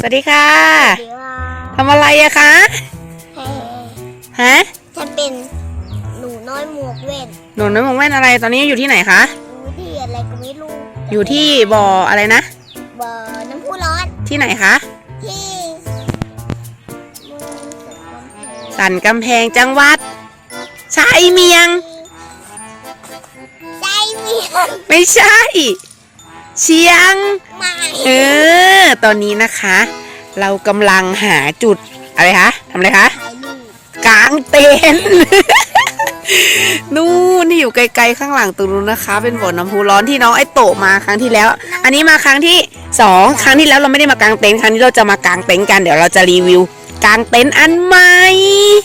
สวัสดีค่ะเดี๋ยวทำอะไรอะคะให้ฮะฉันเป็นหนูน้อยหมวกเว้นหนูน้อยมองแว่นอะไรตอนนี้อยู่ที่ไหนคะรู้ที่อะไรก็ไม่รู้อยู่ที่บ่ออะไรนะบ่อน้ำพุร้อนที่ไหนคะที่สันกำแพงจังหวัดชายเมียงใจเมียงไม่ใช่ เชียงใหม่เออ ตอนนี้นะคะ เรากำลังหาจุดอะไรคะทำอะไรคะถ่ายรูปกลางเต็นท์ นู่นที่อยู่ไกลๆข้างหลังตรงนู้นนะคะ เป็นบ่อน้ำพุร้อนที่น้องไอโตะมาครั้งที่แล้ว อันนี้มาครั้งที่สองครั้งที่แล้วเราไม่ได้มากางเต็นท์ครั้งนี้เราจะมากางเต็นท์กันเดี๋ยวเราจะรีวิว กางเต็นท์อันใหม่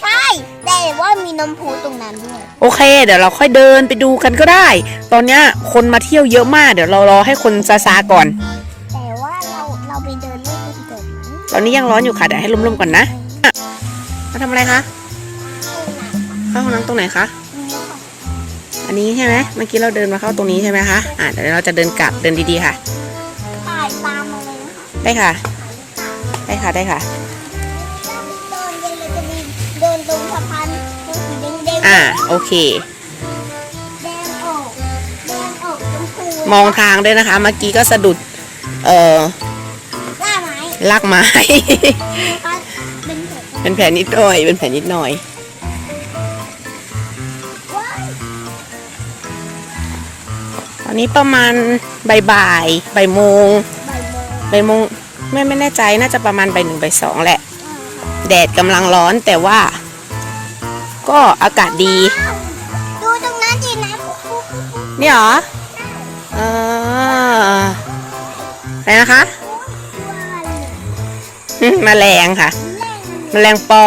ใช่ แต่ว่ามีน้ำพุตรงนั้นด้วย โอเค เดี๋ยวเราค่อยเดินไปดูกันก็ได้ ตอนเนี้ยคนมาเที่ยวเยอะมาก เดี๋ยวเรารอให้คนซาซาก่อน แต่ว่าเราเราไปเดินเล่นกันเกิดไหมตอนนี้ยังร้อนอยู่ค่ะ เดี๋ยวให้ร่มๆก่อนนะมาทำอะไรคะเข้าห้องน้ำตรงไหนคะ อันนี้ใช่ไหมเมื่อกี้เราเดินมาเข้าตรงนี้ใช่ไหมคะอ่าเดี๋ยวเราจะเดินกลับเดินดีๆค่ะถ่ายตามมาเลยนะคะได้ค่ะ ได้ค่ะได้ค่ะ งสะพานตรงสีแดงๆอ่าโอเค แดงออกแดงออกชมพูมองทางด้วยนะคะ เมื่อกี้ก็สะดุด เอ่อล่าไม้ลากไม้ก็เป็นแผลเป็นแผลนิดหน่อย เป็นแผลนิดหน่อย ว้ายตอนนี้ประมาณบ่ายบ่ายบ่ายโมงใบโมงบ่ายโมงไม่ไม่แน่ใจน่าจะประมาณบ่ายหนึ่งบ่ายสองแหละ อ่าค่ะแดดกำลังร้อนแต่ว่า ก็อากาศดี ดูตรงนั้นดินะปุ๊บปุ๊บปุ๊บปุ๊บนี่เหรอเอออะไรนะคะตัวอะไรแมลงค่ะแรงแมลงปอ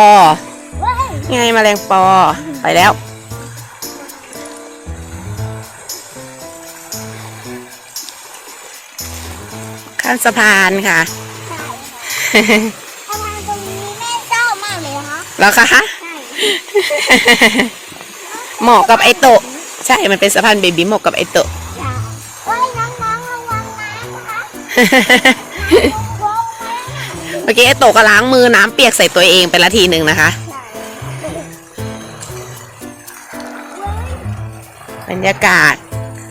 ว้ายไงแมลงปอ ไปแล้ว ข้ามสะพานค่ะใช่ค่ะทำงานตรงนี้แม่ชอบมากเลยนะคะแล้วคะใช่เหมาะกับไอโตะใช่ มันเป็นสะพานเบบีเหมาะกับไอโตะค่ะว้ายน้องๆระวังน้ำนะคะเมื่อกี้ไอโตะก็ล้างมือน้ำเปียกใส่ตัวเองไปละทีหนึ่งนะคะ บรรยากาศ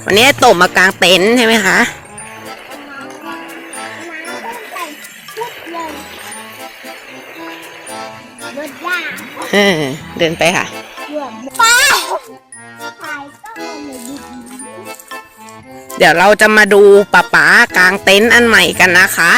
วันนี้ไอโตะมากางเต็นท์ใช่ไหมคะ ออเดินไปค่ะป้าเดี๋ยวเราจะมาดูป๋าป๋ากลางเต็นท์อันใหม่กันนะคะ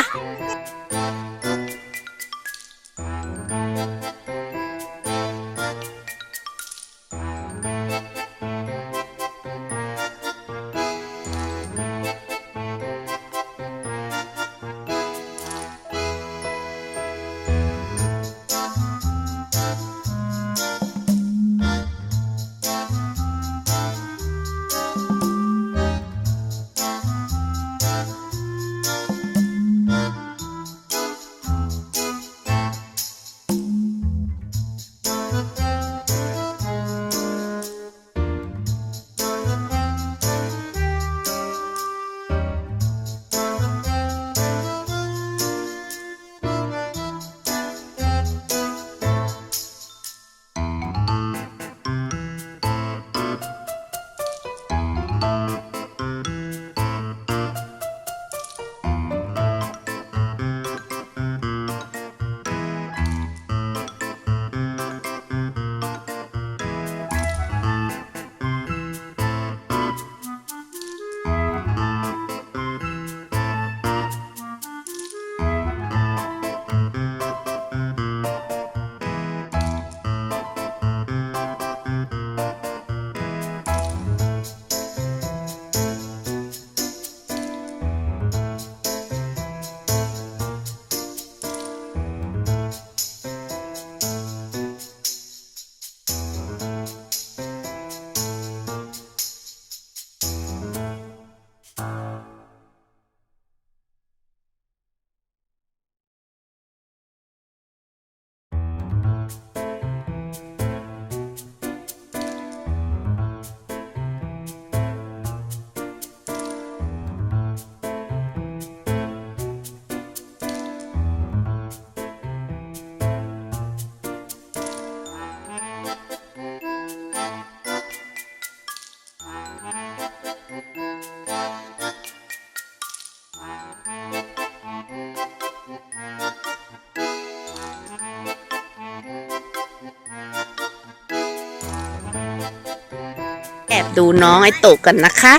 อบดูน้องไอโตกันนะคะ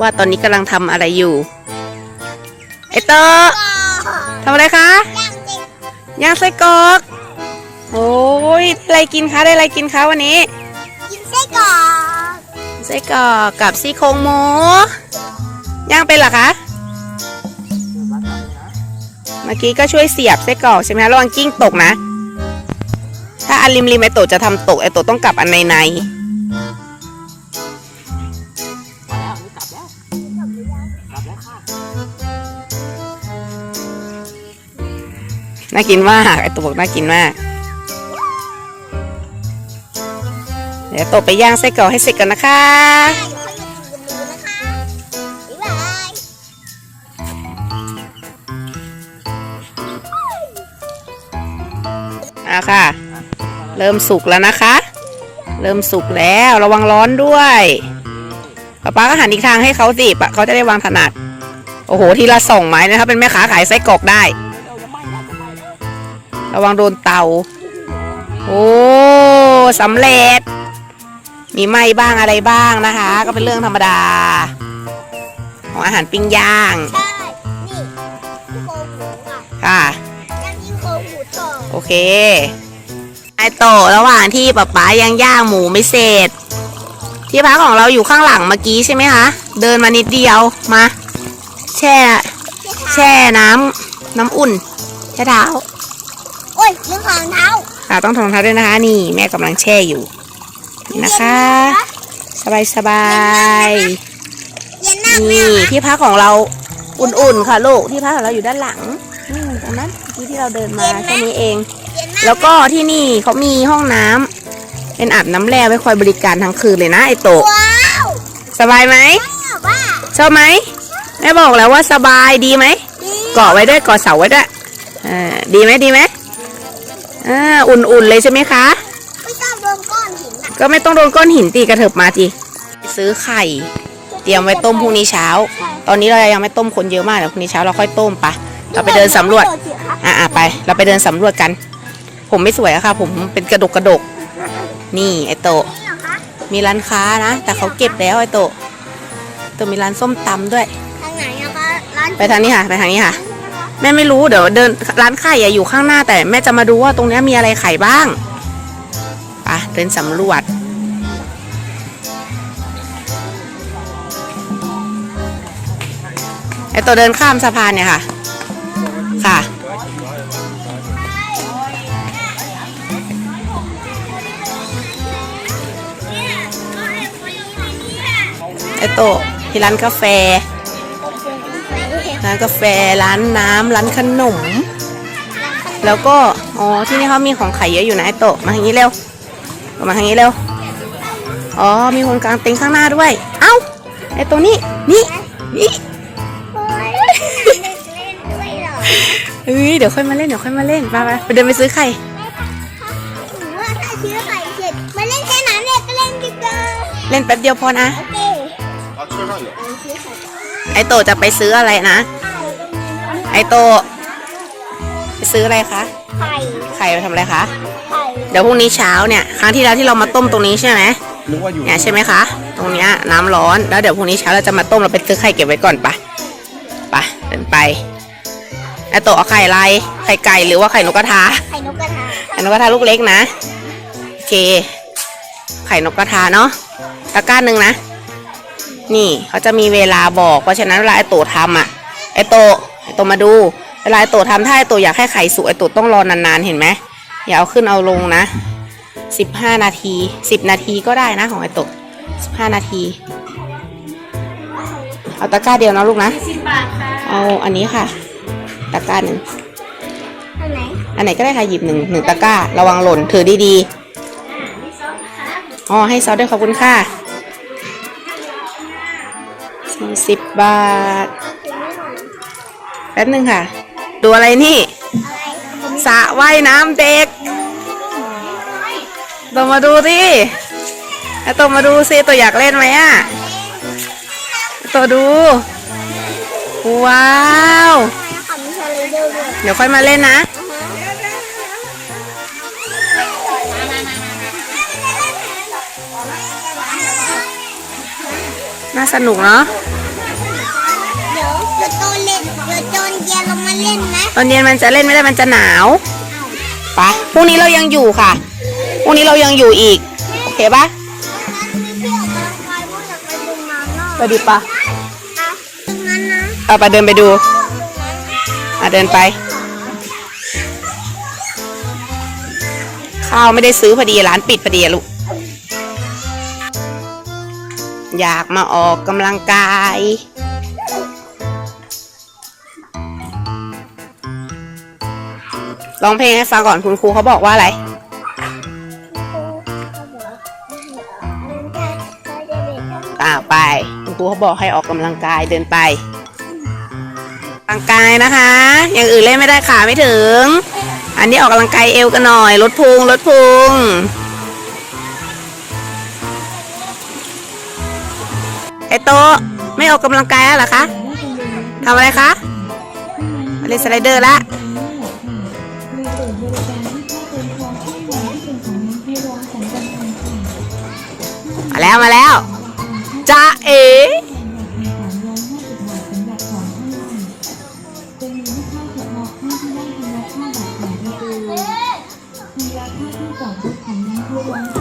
ว่าตอนนี้กำลังทำอะไรอยู่ ไอโตะทำอะไรคะย่างไส้กรอกโอ้ยได้อะไรกินคะได้อะไรกินคะวันนี้ กินไส้กรอกไส้กรอกกับซี่โครงหมูย่างเป็นเหรอคะเมื่อกี้ก็ช่วยเสียบไส้กรอกใช่ไหมระวังกิ้งตกนะ ถ้าอันริมริมไอโตจะทำตกไอโตต้องกลับอันในใน น่ากินมากไอโตะบกน่ากินมาก เดี๋ยวตะไปย่างไส้กรอกให้เสร็จก่อนนะคะเดี๋ยวค่อากินกันดูนะคะบ๊ายบายอะค่ะ เริ่มสุกแล้วนะคะ เริ่มสุกแล้วระวังร้อนด้วยป้าป้าก็หันอีกทางให้เขาสิปะเขาจะได้วางถนัด โอ้โหทีละสองไม้นะคะเป็นแม่ค้าขายไส้กรอกได้ ระวังโดนเตา โอ้สำเร็จ มีไหม้บ้างอะไรบ้างนะคะ ก็เป็นเรื่องธรรมดา ของอาหารปิ้งย่าง ใช่ นี่ที่โครงหมูอะค่ะย่างที่โครงหมูต่อโอเค ไอโตะระหว่างที่ป๊าป๊ายังย่างหมูไม่เสร็จ ที่พักของเราอยู่ข้างหลังเมื่อกี้ใช่ไหมคะ เดินมานิดเดียว มา แช่ แช่น้ำน้ำอุ่น แช่เท้า โอ้ยลืมรองเท้าค่ะต้องถอดรองเท้าด้วยนะคะ นี่แม่กำลังแช่อยู่นี่นะคะ สบายสบายเย็นมากๆไหมนี่อะคะที่พักของเราอุ่นๆค่ะลูกที่พักของเราอยู่ด้านหลังอืมตรงนั้นเมื่อกี้ที่เราเดินมาแค่นี้เองเย็นมากแล้วก็ที่นี่เขามีห้องน้ำเป็นอาบน้ำแร่ไว้คอยบริการทั้งคืนเลยนะไอโตะว้าวสบายไหมแบบว่าชอบไหมแม่บอกแล้วว่าสบายดีไหมดีเกาะไว้ด้วยเกาะเสาไว้ด้วยเออดีไหมดีไหม อ่าอุ่นๆเลยใช่ไหมคะ ไม่ต้องโดนก้อนหินอะก็ไม่ต้องโดนก้อนหินตีกระเถิบมาจีซื้อไข่ เตรียมไว้ต้มพรุ่งนี้เช้า ตอนนี้เรายังไม่ต้มคนเยอะมากเดี๋ยวพรุ่งนี้เช้าเราค่อยต้มปะเราไปเดินสำรวจ อะอะไป เราไปเดินสำรวจกัน ผมไม่สวยอะค่ะ ผมเป็นกระดกกระดก นี่ไอโตะนี่เหรอคะมีร้านค้านะ แต่เขาเก็บแล้วไอโตะโตะมีร้านส้มตำด้วย ทางไหนอะคะร้านไปทางนี้ค่ะ ไปทางนี้ค่ะ แม่ไม่รู้เดี๋ยวเดินร้านไขายอะอยู่ข้างหน้าแต่แม่จะมาดูว่าตรงนี้มีอะไรขายบ้างไปเดินสำรวจ ไอโตะเดินข้ามสะพานเนี่ยค่ะ ค่ะ ไอโตที่ร้านกาแฟ ร้านกาแฟร้านน้ำร้านขนม แล้วก็ อ๋อ ที่นี่เขามีของขายเยอะอยู่นะไอโตะมาทางนี้เร็วมาทางนี้เร็ว อ๋อ มีคนกลางเต็นท์ข้างหน้าด้วย เอ้า ไอตัวนี้ นี่นี่โอ้ยเด็กเล่นด้วยเหรอเฮ้ย เดี๋ยวค่อยมาเล่น เดี๋ยวค่อยมาเล่นไปไปไปเดินไปซื้อไข่หรือว่าถ้าซื้อไข่เสร็จมาเล่นแค่นั้นเนี่ยก็เล่นดีกว่าเล่นแป๊บเดียวพอนะโอเค ไอโตจะไปซื้ออะไรนะ ไอโต ไปซื้ออะไรคะ ไข่ ไข่ไปทำอะไรคะ ไข่ เดี๋ยวพรุ่งนี้เช้าเนี่ย ครั้งที่แล้วที่เรามาต้มตรงนี้ใช่ไหมอยู่เนี่ยใช่ไหมคะ ตรงเนี้ยน้ำร้อน แล้วเดี๋ยวพรุ่งนี้เช้าเราจะมาต้มเราไปซื้อไข่เก็บไว้ก่อนปะปะเดินไป ไอโตเอาไข่อะไร ไข่ไก่หรือว่าไข่นกกระทา ไข่นกกระทา ไข่นกกระทาลูกเล็กนะ โอเค ไข่นกกระทาเนาะ ตะกร้าหนึ่งนะ นี่เขาจะมีเวลาบอก เพราะฉะนั้นเวลาไอโตะทำอะไอโตะไอโตะมาดู เวลาไอโตะทำถ้าไอโตะอยากให้ไข่สุกไอโตะต้องรอนานๆเห็นไหมอย่าเอาขึ้นเอาลงนะสิบห้านาทีสิบนาทีก็ได้นะของไอโตะสิบห้านาที เอาตะกร้าเดียวนะลูกนะสิบบาทค่ะเอาอันนี้ค่ะ ตะกร้าหนึ่งอันไหนอันไหนก็ได้ค่ะหยิบหนึ่งหนึ่งตะกร้า ระวังหล่นถือดีไม่ซอสค่ะๆอ๋อให้ซอสด้วยขอบคุณค่ะ สี่สิบบาท แป๊บหนึ่งค่ะ ดูอะไรนี่สระว่ายน้ำเด็กตัวมาดูสิไอ้ตัวมาดูสิตัวอยากเล่นไหมอะตัวดู ว้าวเดี๋ยวค่อยมาเล่นนะน่าสนุกเนาะ ตอนเย็นมันจะเล่นไม่ได้มันจะหนาวไปะพรุ่งนี้เรายังอยู่ค่ะพรุ่งนี้เรายังอยู่อีกโอเคปะมีที่ออกกำลังกายว่าจะไปดูน้ำนอกไปดิปะอะตรงนั้นนะเอาไปเดินไปดูอะเดินไป ข้าวไม่ได้ซื้อพอดีร้านปิดพอดีอะลูกอยากมาออกกำลังกาย ร้องเพลงให้ฟังก่อนคุณครูเขาบอกว่าอะไร อ่าไป คุณครูเขาบอกให้ออกกำลังกายเดินไปออกกำลังกายนะคะ อย่างอื่นเล่นไม่ได้ขาไม่ถึง อันนี้ออกกำลังกายเอวกันหน่อยลดพุงลดพุงไอโตไม่ออกกำลังกายแล้วหรอคะทำอะไรคะเล่นสไลเดอร์ละ แล้วมาแล้วจ้าเอ๋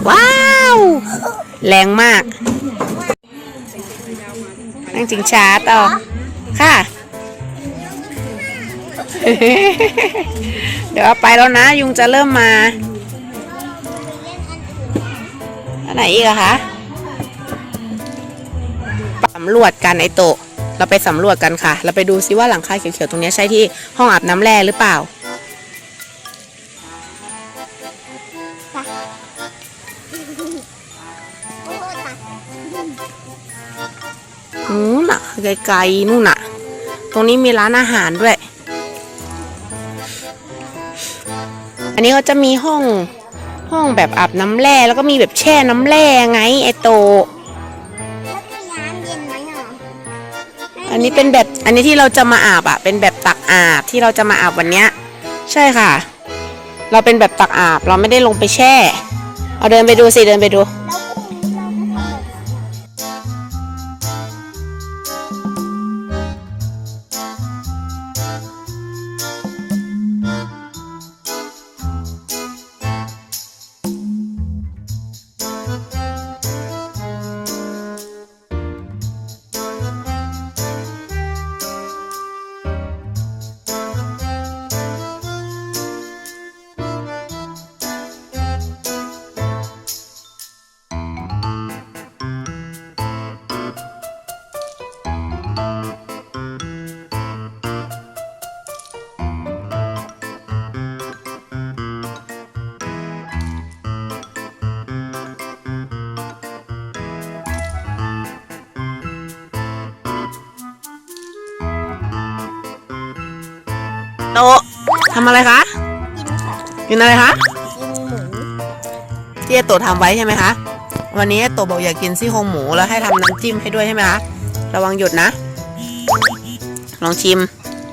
ว้าว แรงมาก นั่งจิงช้าต่อ ค่ะ เดี๋ยวไปแล้วนะ ยุงจะเริ่มมาอันไหนอีกอะคะำรวจกันไอโตะเราไปสำรวจกันค่ะ เราไปดูซิว่าหลังคาเขียวๆตรงนี้ใช่ที่ห้องอาบน้ำแร่หรือเปล่านู่นน่ะไกลๆนู่นน่ะ ตรงนี้มีร้านอาหารด้วย อันนี้ก็จะมีห้องห้องแบบอาบน้ำแร่แล้วก็มีแบบแช่น้ำแร่ไงไอโตะ นนี้เป็นแบบอันนี้ที่เราจะมาอาบอะเป็นแบบตักอาบที่เราจะมาอาบวันเนี้ยใช่ค่ะ เราเป็นแบบตักอาบเราไม่ได้ลงไปแช่ เอาเดินไปดูสิเดินไปดู แล้ว โตะทำอะไรคะ กินค่ะกินอะไรคะ กินหมูที่ไอโตะทำไว้ใช่ไหมคะ วันนี้ไอโตะบอกอยากกินซี่โครงหมูแล้วให้ทำน้ำจิ้มให้ด้วยใช่ไหมคะ ระวังหยุดนะ ลองชิม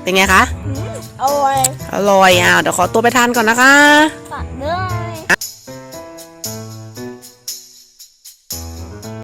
เป็นไงคะโอ้ยอร่อยอะเดี๋ยวขอตัวไปทานก่อนนะคะฝากด้วย